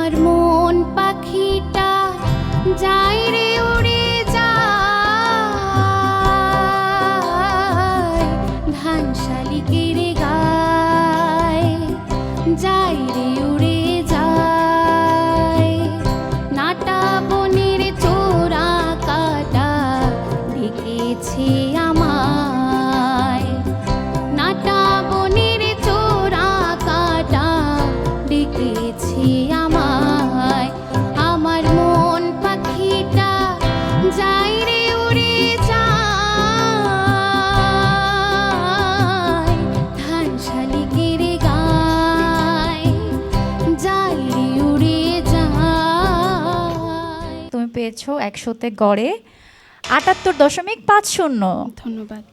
আমার মন পাখিটা, যাই রে উড়ে যায়। ধান শালিকের গায় যায় রে উড়ে যায়। নাটা বনের চোরা কাটা ডেকেছে আমায়। নাটা বনের চোরা কাটা ডেকেছে আমায় পেয়েছ একশোতে গড়ে আটাত্তর দশমিক পাঁচ শূন্য। ধন্যবাদ।